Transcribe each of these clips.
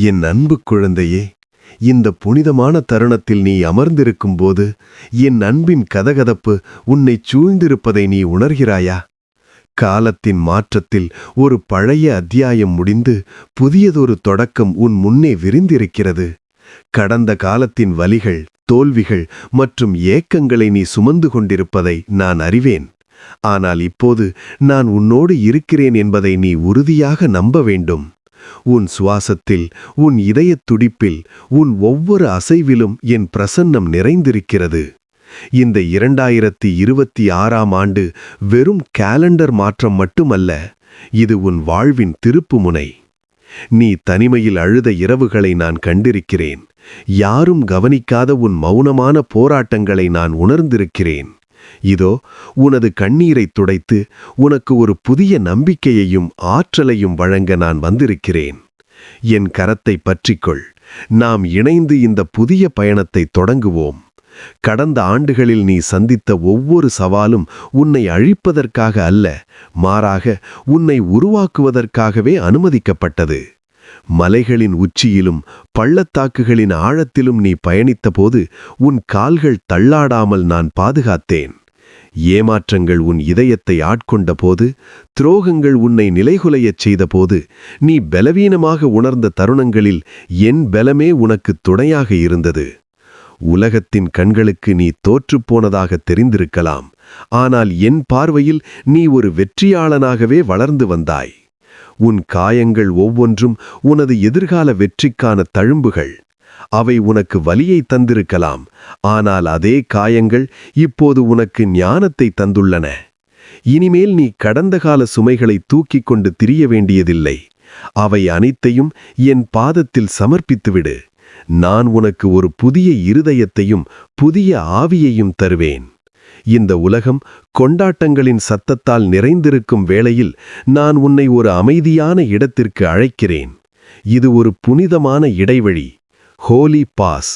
என் அன்பு குழந்தையே இந்த புனிதமான தருணத்தில் நீ அமர்ந்திருக்கும்போது என் அன்பின் கதகதப்பு உன்னைச் சூழ்ந்திருப்பதை நீ உணர்கிறாயா? காலத்தின் மாற்றத்தில் ஒரு பழைய அத்தியாயம் முடிந்து புதியதொரு தொடக்கம் உன் முன்னே விரிந்திருக்கிறது. கடந்த காலத்தின் வலிகள் தோல்விகள் மற்றும் ஏக்கங்களை நீ சுமந்து கொண்டிருப்பதை நான் அறிவேன். ஆனால் இப்போது நான் உன்னோடு இருக்கிறேன் என்பதை நீ உறுதியாக நம்ப வேண்டும். உன் சுவாசத்தில் உன் இதயத் துடிப்பில் உன் ஒவ்வொரு அசைவிலும் என் பிரசன்னம் நிறைந்திருக்கிறது. இந்த இரண்டாயிரத்தி இருபத்தி ஆறாம் ஆண்டு வெறும் கேலண்டர் மாற்றம் மட்டுமல்ல இது உன் வாழ்வின் திருப்புமுனை நீ தனிமையில் அழுத இரவுகளை நான் கண்டிருக்கிறேன். யாரும் கவனிக்காத உன் மௌனமான போராட்டங்களை நான் உணர்ந்திருக்கிறேன். இதோ உனது கண்ணீரைத் துடைத்து உனக்கு ஒரு புதிய நம்பிக்கையையும் ஆற்றலையும் வழங்க நான் வந்திருக்கிறேன். என் கரத்தை பற்றிக்கொள். நாம் இணைந்து இந்த புதிய பயணத்தை தொடங்குவோம். கடந்த ஆண்டுகளில் நீ சந்தித்த ஒவ்வொரு சவாலும் உன்னை அழிப்பதற்காக அல்ல மாறாக உன்னை உருவாக்குவதற்காகவே அனுமதிக்கப்பட்டது. மலைகளின் உச்சியிலும் பள்ளத்தாக்குகளின் ஆழத்திலும் நீ பயணித்தபோது உன் கால்கள் தள்ளாடாமல் நான் பாதுகாத்தேன். ஏமாற்றங்கள் உன் இதயத்தை ஆட்கொண்டபோது துரோகங்கள் உன்னை நிலைகுலையச் செய்தபோது நீ பலவீனமாக உணர்ந்த தருணங்களில் என் பலமே உனக்கு துணையாக இருந்தது. உலகத்தின் கண்களுக்கு நீ தோற்றுப்போனதாக தெரிந்திருக்கலாம் ஆனால் என் பார்வையில் நீ ஒரு வெற்றியாளனாகவே வளர்ந்து வந்தாய். உன் காயங்கள் ஒவ்வொன்றும் உனது எதிர்கால வெற்றிக்கான தழும்புகள். அவை உனக்கு வலியை தந்திருக்கலாம் ஆனால் அதே காயங்கள் இப்போது உனக்கு ஞானத்தை தந்துள்ளன. இனிமேல் நீ கடந்த கால சுமைகளை தூக்கிக் கொண்டு திரிய வேண்டியதில்லை. அவை அனைத்தையும் என் பாதத்தில் சமர்ப்பித்துவிடு. நான் உனக்கு ஒரு புதிய இருதயத்தையும் புதிய ஆவியையும் தருவேன். இந்த உலகம் கொண்டாட்டங்களின் சத்தத்தால் நிறைந்திருக்கும் வேளையில் நான் உன்னை ஒரு அமைதியான இடத்திற்கு அழைக்கிறேன். இது ஒரு புனிதமான இடைவழி ஹோலி பாஸ்.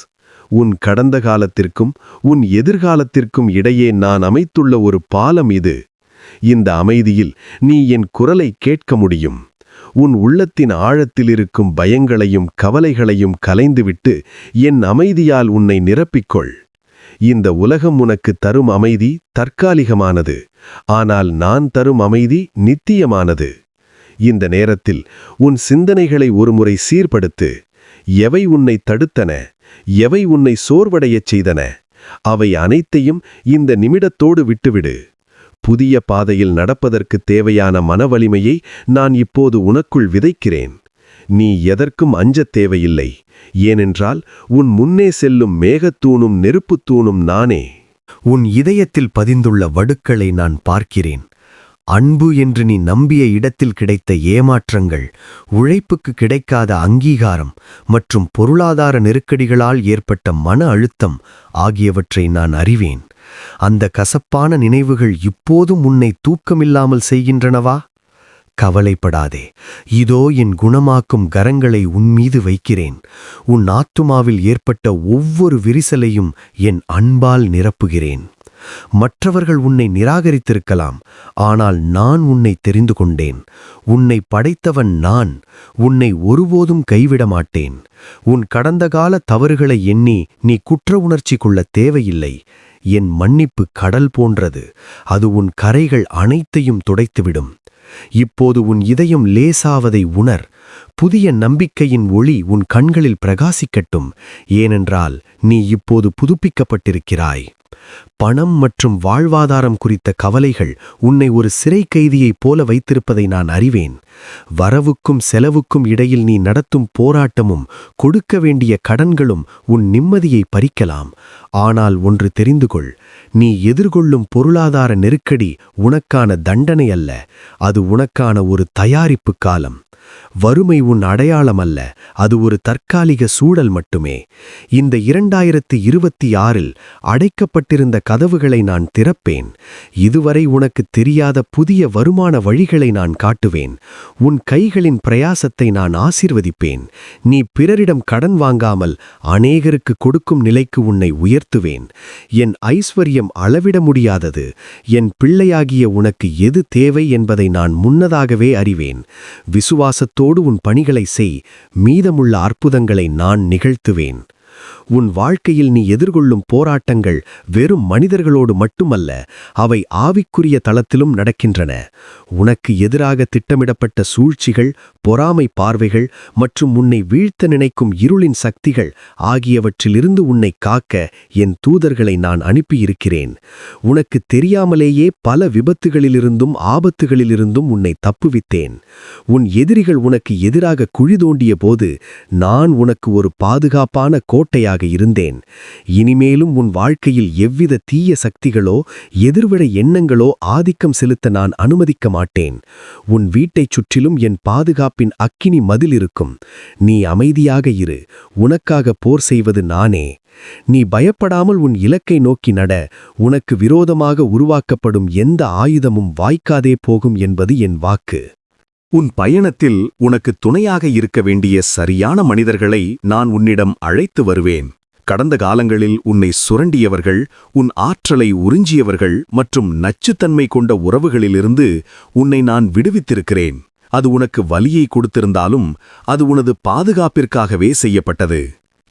உன் கடந்த காலத்திற்கும் உன் எதிர்காலத்திற்கும் இடையே நான் அமைத்துள்ள ஒரு பாலம் இது. இந்த அமைதியில் நீ என் குரலை கேட்க முடியும். உன் உள்ளத்தின் ஆழத்தில் இருக்கும் பயங்களையும் கவலைகளையும் கலைந்துவிட்டு என் அமைதியால் உன்னை நிரப்பிக்கொள். இந்த உலகம் உனக்கு தரும் அமைதி தற்காலிகமானது. ஆனால் நான் தரும் அமைதி நித்தியமானது. இந்த நேரத்தில் உன் சிந்தனைகளை ஒருமுறை சீர்படுத்து எவை உன்னை தடுத்தன எவை உன்னை சோர்வடையச் செய்தன அவை அனைத்தையும் இந்த நிமிடத்தோடு விட்டுவிடு. புதிய பாதையில் நடப்பதற்கு தேவையான மனவலிமையை நான் இப்போது உனக்குள் விதைக்கிறேன். நீ எதற்கும் அஞ்சத் தேவையில்லை. ஏனென்றால் உன் முன்னே செல்லும் மேகத்தூணும் நெருப்புத்தூணும் நானே. உன் இதயத்தில் பதிந்துள்ள வடுக்களை நான் பார்க்கிறேன். அன்பு என்று நீ நம்பிய இடத்தில் கிடைத்த ஏமாற்றங்கள் உழைப்புக்கு கிடைக்காத அங்கீகாரம் மற்றும் பொருளாதார நெருக்கடிகளால் ஏற்பட்ட மன அழுத்தம் ஆகியவற்றை நான் அறிவேன். அந்த கசப்பான நினைவுகள் இப்போதும் உன்னை தூக்கமில்லாமல் செய்கின்றனவா? கவலைப்படாதே. இதோ என் குணமாக்கும் கரங்களை உன்மீது வைக்கிறேன். உன் ஆத்துமாவில் ஏற்பட்ட ஒவ்வொரு விரிசலையும் என் அன்பால் நிரப்புகிறேன். மற்றவர்கள் உன்னை நிராகரித்திருக்கலாம் ஆனால் நான் உன்னை தெரிந்து கொண்டேன். உன்னை படைத்தவன் நான் உன்னை ஒருபோதும் கைவிட மாட்டேன். உன் கடந்த கால தவறுகளை எண்ணி நீ குற்ற உணர்ச்சி கொள்ள தேவையில்லை. என் மன்னிப்பு கடல் போன்றது அது உன் கரைகள் அனைத்தையும் துடைத்துவிடும். இப்போது உன் இதயம் லேசாவதை உணர். புதிய நம்பிக்கையின் ஒளி உன் கண்களில் பிரகாசிக்கட்டும். ஏனென்றால் நீ இப்போது புதுப்பிக்கப்பட்டிருக்கிறாய். பணம் மற்றும் வாழ்வாதாரம் குறித்த கவலைகள் உன்னை ஒரு சிறை கைதியைப் போல வைத்திருப்பதை நான் அறிவேன். வரவுக்கும் செலவுக்கும் இடையில் நீ நடத்தும் போராட்டமும் கொடுக்க வேண்டிய கடன்களும் உன் நிம்மதியை பறிக்கலாம். ஆனால் ஒன்று தெரிந்து கொள் நீ எதிர்கொள்ளும் பொருளாதார நெருக்கடி உனக்கான தண்டனை அல்ல அது உனக்கான ஒரு தயாரிப்பு காலம். வறுமை உன் அடையாளம் அல்ல அது ஒரு தற்காலிக சூழல் மட்டுமே. இந்த இரண்டாயிரத்து இருபத்தி ஆறில் அடைக்கப்பட்டிருந்த கதவுகளை நான் திறப்பேன். இதுவரை உனக்கு தெரியாத புதிய வருமான வழிகளை நான் காட்டுவேன். உன் கைகளின் பிரயாசத்தை நான் ஆசிர்வதிப்பேன். நீ பிறரிடம் கடன் வாங்காமல் அநேகருக்கு கொடுக்கும் நிலைக்கு உன்னை உயர்த்துவேன். என் ஐஸ்வர்யம் அளவிட முடியாதது. என் பிள்ளையாகிய உனக்கு எது தேவை என்பதை நான் முன்னதாகவே அறிவேன். விசுவாச விசுவாசத்தோடு உன் பணிகளை செய். மீதமுள்ள அற்புதங்களை நான் நிகழ்த்துவேன். உன் வாழ்க்கையில் நீ எதிர்கொள்ளும் போராட்டங்கள் வெறும் மனிதர்களோடு மட்டுமல்ல அவை ஆவிக்குரிய தளத்திலும் நடக்கின்றன. உனக்கு எதிராக திட்டமிடப்பட்ட சூழ்ச்சிகள் பொறாமை பார்வைகள் மற்றும் உன்னை வீழ்த்த நினைக்கும் இருளின் சக்திகள் ஆகியவற்றிலிருந்து உன்னை காக்க என் தூதர்களை நான் அனுப்பியிருக்கிறேன். உனக்கு தெரியாமலேயே பல விபத்துகளிலிருந்தும் ஆபத்துகளிலிருந்தும் உன்னை தப்புவித்தேன். உன் எதிரிகள் உனக்கு எதிராக குழி தோண்டிய போது நான் உனக்கு ஒரு பாதுகாப்பான கோட்டை கோட்டையாக இருந்தேன். இனிமேலும் உன் வாழ்க்கையில் எவ்வித தீய சக்திகளோ எதிர்விட எண்ணங்களோ ஆதிக்கம் செலுத்த நான் அனுமதிக்க மாட்டேன். உன் வீட்டைச் சுற்றிலும் என் பாதுகாப்பின் அக்கினி மதில் இருக்கும். நீ அமைதியாக இரு. உனக்காக போர் செய்வது நானே. நீ பயப்படாமல் உன் இலக்கை நோக்கி நட. உனக்கு விரோதமாக உருவாக்கப்படும் எந்த ஆயுதமும் வாய்க்காதே போகும் என்பது என் வாக்கு. உன் பயணத்தில் உனக்கு துணையாக இருக்க வேண்டிய சரியான மனிதர்களை நான் உன்னிடம் அழைத்து வருவேன். கடந்த காலங்களில் உன்னை சுரண்டியவர்கள் உன் ஆற்றலை உறிஞ்சியவர்கள் மற்றும் நச்சுத்தன்மை கொண்ட உறவுகளிலிருந்து உன்னை நான் விடுவித்திருக்கிறேன். அது உனக்கு வலியை கொடுத்திருந்தாலும் அது உனது பாதுகாப்பிற்காகவே செய்யப்பட்டது.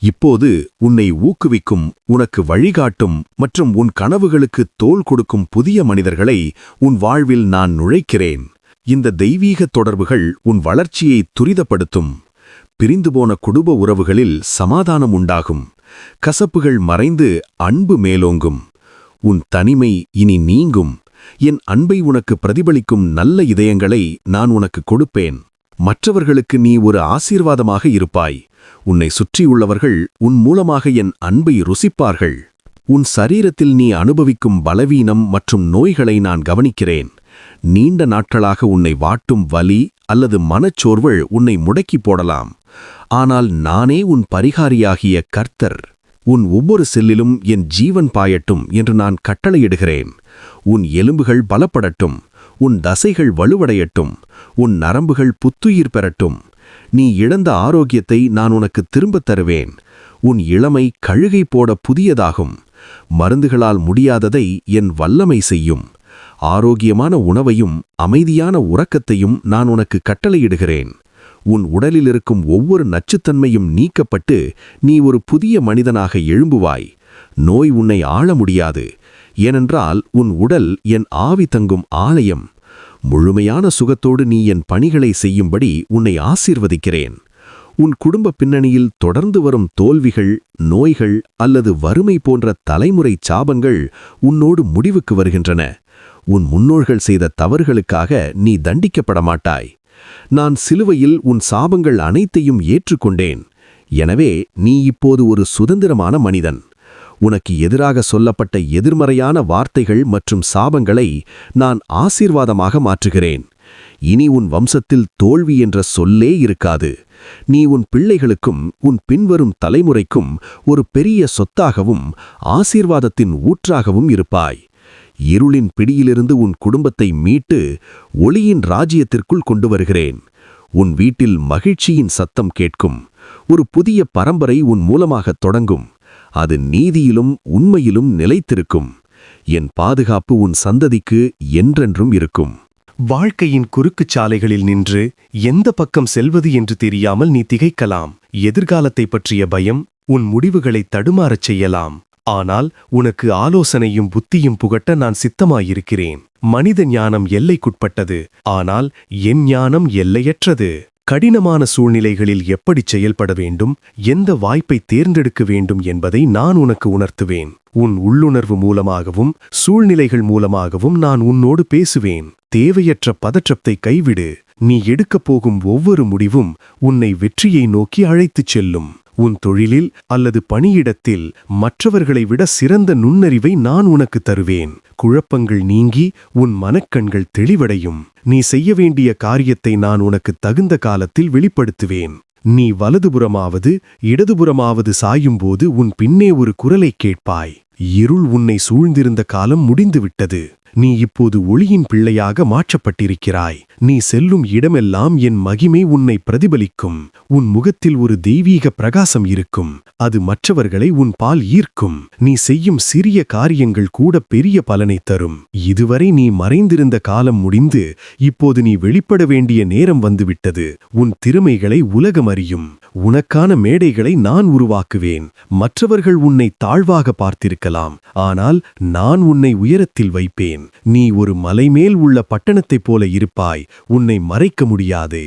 இப்போது உன்னை ஊக்குவிக்கும் உனக்கு வழிகாட்டும் மற்றும் உன் கனவுகளுக்கு தோள் கொடுக்கும் புதிய மனிதர்களை உன் வாழ்வில் நான் நுழைக்கிறேன். இந்த தெய்வீக தொடர்புகள் உன் வளர்ச்சியை துரிதப்படுத்தும். பிரிந்துபோன குடும்ப உறவுகளில் சமாதானம் உண்டாகும். கசப்புகள் மறைந்து அன்பு மேலோங்கும். உன் தனிமை இனி நீங்கும். என் அன்பை உனக்கு பிரதிபலிக்கும் நல்ல இதயங்களை நான் உனக்கு கொடுப்பேன். மற்றவர்களுக்கு நீ ஒரு ஆசீர்வாதமாக இருப்பாய். உன்னை சுற்றியுள்ளவர்கள் உன் மூலமாக என் அன்பை ருசிப்பார்கள். உன் சரீரத்தில் நீ அனுபவிக்கும் பலவீனம் மற்றும் நோய்களை நான் கவனிக்கிறேன். நீண்ட நாட்களாக உன்னை வாட்டும் வலி அல்லது மனச்சோர்வல் உன்னை முடக்கி போடலாம். ஆனால் நானே உன் பரிகாரியாகிய கர்த்தர். உன் ஒவ்வொரு செல்லிலும் என் ஜீவன் பாயட்டும் என்று நான் கட்டளையிடுகிறேன். உன் எலும்புகள் பலப்படட்டும் உன் தசைகள் வலுவடையட்டும் உன் நரம்புகள் புத்துயிர் பெறட்டும். நீ இழந்த ஆரோக்கியத்தை நான் உனக்கு திரும்பத் தருவேன். உன் இளமை கழுகை போட புதியதாகும். மருந்துகளால் முடியாததை என் வல்லமை செய்யும். ஆரோக்கியமான உணவையும் அமைதியான உறக்கத்தையும் நான் உனக்கு கட்டளையிடுகிறேன். உன் உடலில் இருக்கும் ஒவ்வொரு நச்சுத்தன்மையும் நீக்கப்பட்டு நீ ஒரு புதிய மனிதனாக எழும்புவாய். நோய் உன்னை ஆள முடியாது. ஏனென்றால் உன் உடல் என் ஆவி தங்கும் ஆலயம். முழுமையான சுகத்தோடு நீ என் பணிகளை செய்யும்படி உன்னை ஆசீர்வதிக்கிறேன். உன் குடும்ப பின்னணியில் தொடர்ந்து வரும் தோல்விகள் நோய்கள் அல்லது வறுமை போன்ற தலைமுறை சாபங்கள் உன்னோடு முடிவுக்கு வருகின்றன. உன் முன்னோர்கள் செய்த தவறுகளுக்காக நீ தண்டிக்கப்பட மாட்டாய் நான் சிலுவையில் உன் சாபங்கள் அனைத்தையும் ஏற்றுக்கொண்டேன். எனவே நீ இப்போது ஒரு சுதந்திரமான மனிதன். உனக்கு எதிராக சொல்லப்பட்ட எதிர்மறையான வார்த்தைகள் மற்றும் சாபங்களை நான் ஆசீர்வாதமாக மாற்றுகிறேன். இனி உன் வம்சத்தில் தோல்வி என்ற சொல்லே இருக்காது. நீ உன் பிள்ளைகளுக்கும் உன் பின்வரும் தலைமுறைக்கும் ஒரு பெரிய சொத்தாகவும் ஆசீர்வாதத்தின் ஊற்றாகவும் இருப்பாய். இருளின் பிடியிலிருந்து உன் குடும்பத்தை மீட்டு ஒளியின் ராஜ்யத்திற்குள் கொண்டு வருகிறேன் உன் வீட்டில் மகிழ்ச்சியின் சத்தம் கேட்கும். ஒரு புதிய பரம்பரை உன் மூலமாக தொடங்கும். அது நீதியிலும் உண்மையிலும் நிலைத்திருக்கும். என் பாதுகாப்பு உன் சந்ததிக்கு என்றென்றும் இருக்கும். வாழ்க்கையின் குறுக்குச் சாலைகளில் நின்று எந்த பக்கம் செல்வது என்று தெரியாமல் நீ திகைக்கலாம். எதிர்காலத்தை பற்றிய பயம் உன் முடிவுகளை தடுமாறச் செய்யலாம். ஆனால் உனக்கு ஆலோசனையும் புத்தியும் புகட்ட நான் சித்தமாயிருக்கிறேன். மனித ஞானம் எல்லைக்குட்பட்டது ஆனால் என் ஞானம் எல்லையற்றது. கடினமான சூழ்நிலைகளில் எப்படி செயல்பட வேண்டும் எந்த வாய்ப்பை தேர்ந்தெடுக்க வேண்டும் என்பதை நான் உனக்கு உணர்த்துவேன். உன் உள்ளுணர்வு மூலமாகவும் சூழ்நிலைகள் மூலமாகவும் நான் உன்னோடு பேசுவேன். தேவையற்ற பதற்றத்தை கைவிடு. நீ எடுக்கப் போகும் ஒவ்வொரு முடிவும் உன்னை வெற்றியை நோக்கி அழைத்துச் செல்லும். உன் தொழிலில் அல்லது பணியிடத்தில் மற்றவர்களை விட சிறந்த நுண்ணறிவை நான் உனக்கு தருவேன். குழப்பங்கள் நீங்கி உன் மனக்கண்கள் தெளிவடையும். நீ செய்ய வேண்டிய காரியத்தை நான் உனக்கு தகுந்த காலத்தில் வெளிப்படுத்துவேன். நீ வலதுபுறமாவது இடதுபுறமாவது சாயும்போது உன் பின்னே ஒரு குரலைக் கேட்பாய். இருள் உன்னை சூழ்ந்திருந்த காலம் முடிந்துவிட்டது. நீ இப்போது ஒளியின் பிள்ளையாக மாற்றப்பட்டிருக்கிறாய். நீ செல்லும் இடமெல்லாம் என் மகிமை உன்னை பிரதிபலிக்கும். உன் முகத்தில் ஒரு தெய்வீக பிரகாசம் இருக்கும். அது மற்றவர்களை உன் பால் ஈர்க்கும். நீ செய்யும் சிறிய காரியங்கள் கூட பெரிய பலனை தரும். இதுவரை நீ மறைந்திருந்த காலம் முடிந்து இப்போது நீ வெளிப்பட வேண்டிய நேரம் வந்துவிட்டது. உன் திறமைகளை உலகம் அறியும். உனக்கான மேடைகளை நான் உருவாக்குவேன். மற்றவர்கள் உன்னை தாழ்வாக பார்த்திருக்கலாம். ஆனால் நான் உன்னை உயரத்தில் வைப்பேன். நீ ஒரு மலைமேல் உள்ள பட்டணத்தைப் போல இருப்பாய் உன்னை மறைக்க முடியாது.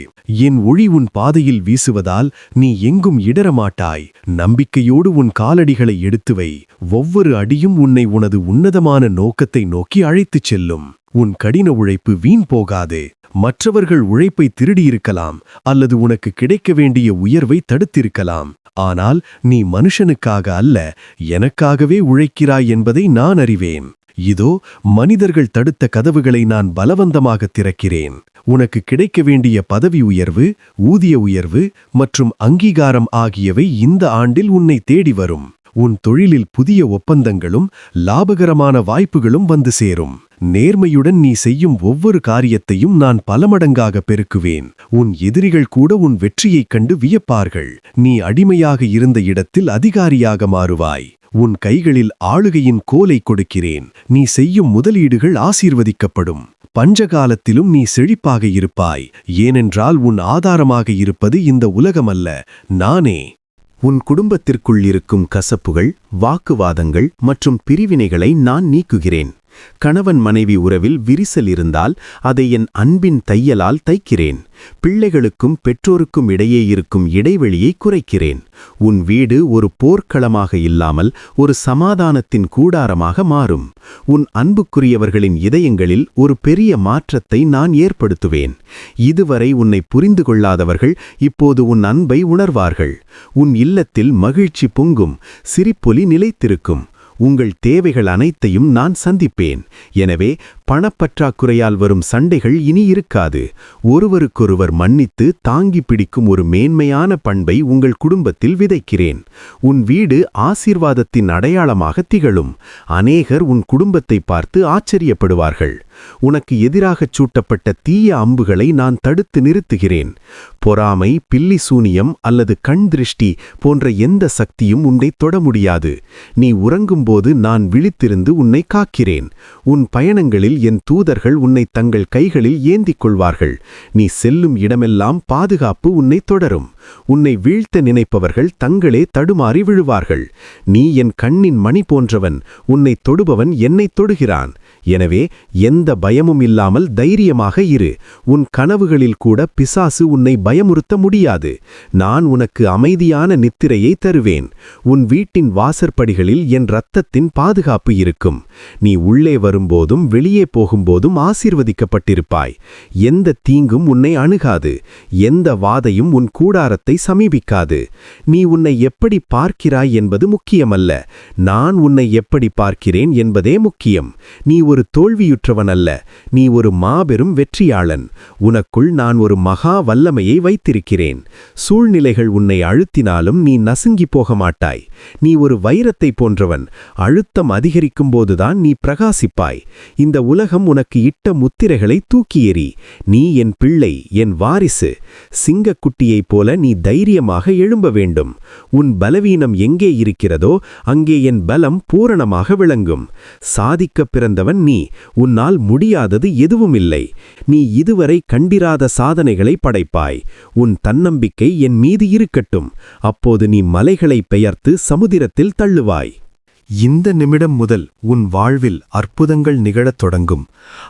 என் ஒளி உன் பாதையில் வீசுவதால் நீ எங்கும் இடரமாட்டாய் நம்பிக்கையோடு உன் காலடிகளை எடுத்து வை. ஒவ்வொரு அடியும் உன்னை உனது உன்னதமான நோக்கத்தை நோக்கி அழைத்துச் செல்லும். உன் கடின உழைப்பு வீண் போகாது. மற்றவர்கள் உழைப்பை திருடியிருக்கலாம் அல்லது உனக்கு கிடைக்க வேண்டிய உயர்வை தடுத்திருக்கலாம். ஆனால் நீ மனுஷனுக்காக அல்ல எனக்காகவே உழைக்கிறாய் என்பதை நான் அறிவேன். இதோ மனிதர்கள் தடுத்த கதவுகளை நான் பலவந்தமாக திறக்கிறேன். உனக்கு கிடைக்க வேண்டிய பதவி உயர்வு ஊதிய உயர்வு மற்றும் அங்கீகாரம் ஆகியவை இந்த ஆண்டில் உன்னை தேடி வரும். உன் தொழிலில் புதிய ஒப்பந்தங்களும் லாபகரமான வாய்ப்புகளும் வந்து சேரும். நேர்மையுடன் நீ செய்யும் ஒவ்வொரு காரியத்தையும் நான் பலமடங்காக பெருக்குவேன். உன் எதிரிகள் கூட உன் வெற்றியைக் கண்டு வியப்பார்கள். நீ அடிமையாக இருந்த இடத்தில் அதிகாரியாக மாறுவாய். உன் கைகளில் ஆளுகையின் கோலை கொடுக்கிறேன். நீ செய்யும் முதலீடுகள் ஆசீர்வதிக்கப்படும். பஞ்சகாலத்திலும் நீ செழிப்பாக இருப்பாய். ஏனென்றால் உன் ஆதாரமாக இருப்பது இந்த உலகமல்ல. நானே. உன் குடும்பத்திற்குள் இருக்கும் கசப்புகள் வாக்குவாதங்கள் மற்றும் பிரிவினைகளை நான் நீக்குகிறேன். கணவன் மனைவி உறவில் விரிசல் இருந்தால் அதை என் அன்பின் தையலால் தைக்கிறேன். பிள்ளைகளுக்கும் பெற்றோருக்கும் இடையே இருக்கும் இடைவெளியை குறைக்கிறேன். உன் வீடு ஒரு போர்க்களமாக இல்லாமல் ஒரு சமாதானத்தின் கூடாரமாக மாறும். உன் அன்புக்குரியவர்களின் இதயங்களில் ஒரு பெரிய மாற்றத்தை நான் ஏற்படுத்துவேன். இதுவரை உன்னை புரிந்து கொள்ளாதவர்கள் இப்போது உன் அன்பை உணர்வார்கள். உன் இல்லத்தில் மகிழ்ச்சி பொங்கும் சிரிப்பொலி நிலைத்திருக்கும். உங்கள் தேவைகள் அனைத்தையும் நான் சந்திப்பேன். எனவே பணப்பற்றாக்குறையால் வரும் சண்டைகள் இனி இருக்காது. ஒருவருக்கொருவர் மன்னித்து தாங்கி பிடிக்கும் ஒரு மேன்மையான பண்பை உங்கள் குடும்பத்தில் விதைக்கிறேன். உன் வீடு ஆசீர்வாதத்தின் அடையாளமாக திகழும். அநேகர் உன் குடும்பத்தை பார்த்து ஆச்சரியப்படுவார்கள். உனக்கு எதிராகச் சூட்டப்பட்ட தீய அம்புகளை நான் தடுத்து நிறுத்துகிறேன். பொறாமை பில்லி சூனியம் அல்லது கண் திருஷ்டி போன்ற எந்த சக்தியும் உன்னை தொட முடியாது. நீ உறங்கும்போது நான் விழித்திருந்து உன்னை காக்கிறேன். உன் பயணங்களில் என் தூதர்கள் உன்னை தங்கள் கைகளில் ஏந்திக் கொள்வார்கள். நீ செல்லும் இடமெல்லாம் பாதுகாப்பு உன்னை தொடரும். உன்னை வீழ்த்த நினைப்பவர்கள் தங்களே தடுமாறி விழுவார்கள். நீ என் கண்ணின் மணி போன்றவன் உன்னை தொடுபவன் என்னை தொடுகிறான். எனவே எந்த எந்த பயமும் இல்லாமல் தைரியமாக இரு. உன் கனவுகளில் கூட பிசாசு உன்னை பயமுறுத்த முடியாது. நான் உனக்கு அமைதியான நித்திரையை தருவேன். உன் வீட்டின் வாசற்படிகளில் என் இரத்தத்தின் பாதுகாப்பு இருக்கும். நீ உள்ளே வரும்போதும் வெளியே போகும்போதும் ஆசீர்வதிக்கப்பட்டிருப்பாய். எந்த தீங்கும் உன்னை அணுகாது. எந்த வாதையும் உன் கூடாரத்தை சமீபிக்காது. நீ உன்னை எப்படி பார்க்கிறாய் என்பது முக்கியமல்ல. நான் உன்னை எப்படி பார்க்கிறேன் என்பதே முக்கியம். நீ ஒரு தோல்வியுற்றவன் அல்ல நீ ஒரு மாபெரும் வெற்றியாளன். உனக்குள் நான் ஒரு மகா வல்லமையை வைத்திருக்கிறேன். சூழ்நிலைகள் உன்னை அழுத்தினாலும் நீ நசுங்கி போக மாட்டாய். நீ ஒரு வைரத்தை போன்றவன். அழுத்தம் அதிகரிக்கும்போதுதான் நீ பிரகாசிப்பாய். இந்த உலகம் உனக்கு இட்ட முத்திரைகளை தூக்கி எறி நீ என் பிள்ளை என் வாரிசு. சிங்கக்குட்டியைப் போல நீ தைரியமாக எழும்ப வேண்டும். உன் பலவீனம் எங்கே இருக்கிறதோ அங்கே என் பலம் பூரணமாக விளங்கும். சாதிக்கப் பிறந்தவன் நீ. உன்னால் முடியாதது எதுவுமில்லை. நீ இதுவரை கண்டிராத சாதனைகளை படைப்பாய். உன் தன்னம்பிக்கை என் மீது இருக்கட்டும். அப்போது நீ மலைகளை பெயர்த்து சமுதிரத்தில் தள்ளுவாய். இந்த நிமிடம் முதல் உன் வாழ்வில் அற்புதங்கள் நிகழத் தொடங்கும்.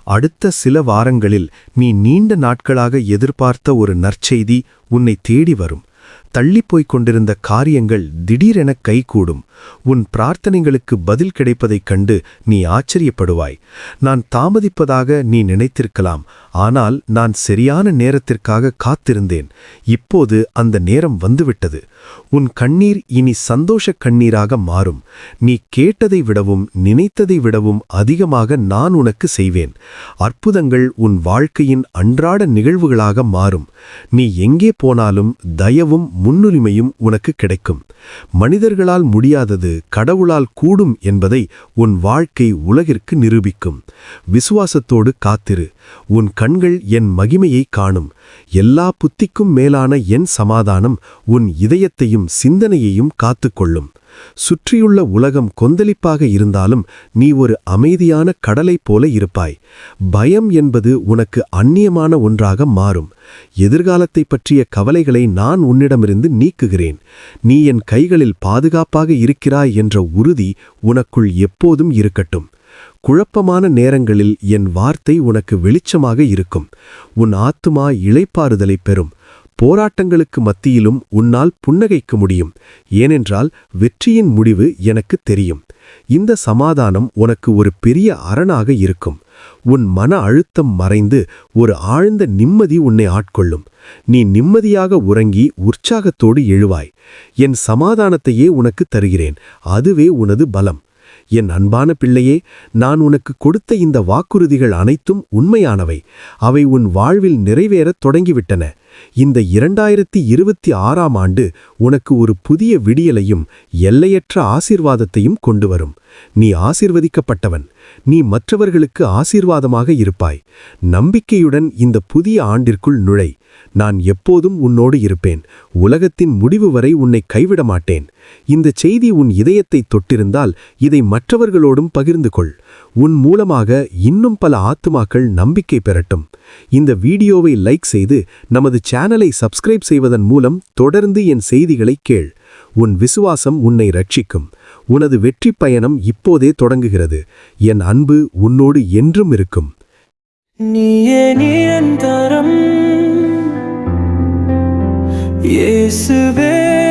அடுத்த சில வாரங்களில் நீ நீண்ட நாட்களாக எதிர்பார்த்த ஒரு நற்செய்தி உன்னை தேடி வரும். தள்ளிப்போய்க் கொண்டிருந்த காரியங்கள் திடீரென கைகூடும். உன் பிரார்த்தனைகளுக்கு பதில் கிடைப்பதைக் கண்டு நீ ஆச்சரியப்படுவாய். நான் தாமதிப்பதாக நீ நினைத்திருக்கலாம். ஆனால் நான் சரியான நேரத்திற்காக காத்திருந்தேன். இப்போது அந்த நேரம் வந்துவிட்டது. உன் கண்ணீர் இனி சந்தோஷக் கண்ணீராக மாறும். நீ கேட்டதை விடவும் நினைத்ததை விடவும் அதிகமாக நான் உனக்கு செய்வேன். அற்புதங்கள் உன் வாழ்க்கையின் அன்றாட நிகழ்வுகளாக மாறும். நீ எங்கே போனாலும் தயவும் முன்னுரிமையும் உனக்கு கிடைக்கும். மனிதர்களால் முடியாதது கடவுளால் கூடும் என்பதை உன் வாழ்க்கை உலகிற்கு நிரூபிக்கும். விசுவாசத்தோடு காத்திரு. உன் கண்கள் என் மகிமையை காணும். எல்லா புத்திக்கும் மேலான என் சமாதானம் உன் இதயத்தையும் சிந்தனையையும் காத்துக்கொள்ளும். சுற்றியுள்ள உலகம் கொந்தளிப்பாக இருந்தாலும் நீ ஒரு அமைதியான கடலைப் போல இருப்பாய். பயம் என்பது உனக்கு அந்நியமான ஒன்றாக மாறும். எதிர்காலத்தைப் பற்றிய கவலைகளை நான் உன்னிடமிருந்து நீக்குகிறேன். நீ என் கைகளில் பாதுகாப்பாக இருக்கிறாய் என்ற உறுதி உனக்குள் எப்போதும் இருக்கட்டும். குழப்பமான நேரங்களில் என் வார்த்தை உனக்கு வெளிச்சமாக இருக்கும். உன் ஆத்துமா இளைப்பாறுதலை பெறும். போராட்டங்களுக்கு மத்தியிலும் உன்னால் புன்னகைக்க முடியும். ஏனென்றால் வெற்றியின் முடிவு எனக்கு தெரியும். இந்த சமாதானம் உனக்கு ஒரு பெரிய அரணாக இருக்கும். உன் மன அழுத்தம் மறைந்து ஒரு ஆழ்ந்த நிம்மதி உன்னை ஆட்கொள்ளும். நீ நிம்மதியாக உறங்கி உற்சாகத்தோடு எழுவாய். என் சமாதானத்தையே உனக்கு தருகிறேன். அதுவே உனது பலம். என் அன்பான பிள்ளையே நான் உனக்கு கொடுத்த இந்த வாக்குறுதிகள் அனைத்தும் உண்மையானவை. அவை உன் வாழ்வில் நிறைவேறத் தொடங்கிவிட்டன. இந்த இரண்டாயிரத்தி இருபத்தி ஆறாம் ஆண்டு உனக்கு ஒரு புதிய விடியலையும் எல்லையற்ற ஆசீர்வாதத்தையும் கொண்டு வரும் நீ ஆசீர்வதிக்கப்பட்டவன். நீ மற்றவர்களுக்கு ஆசீர்வாதமாக இருப்பாய். நம்பிக்கையுடன் இந்த புதிய ஆண்டிற்குள் நுழை. நான் எப்போதும் உன்னோடு இருப்பேன். உலகத்தின் முடிவு வரை உன்னை கைவிட மாட்டேன். இந்த செய்தி உன் இதயத்தை தொட்டிருந்தால் இதை மற்றவர்களோடும் பகிர்ந்து கொள். உன் மூலமாக இன்னும் பல ஆத்துமாக்கள் நம்பிக்கை பெறட்டும். இந்த வீடியோவை லைக் செய்து நமது சேனலை சப்ஸ்கிரைப் செய்வதன் மூலம் தொடர்ந்து என் செய்திகளை கேள். உன் விசுவாசம் உன்னை ரட்சிக்கும். உனது வெற்றி பயணம் இப்போதே தொடங்குகிறது. என் அன்பு உன்னோடு என்றும் இருக்கும். நீயே நிரந்தரம். இயேசுவே.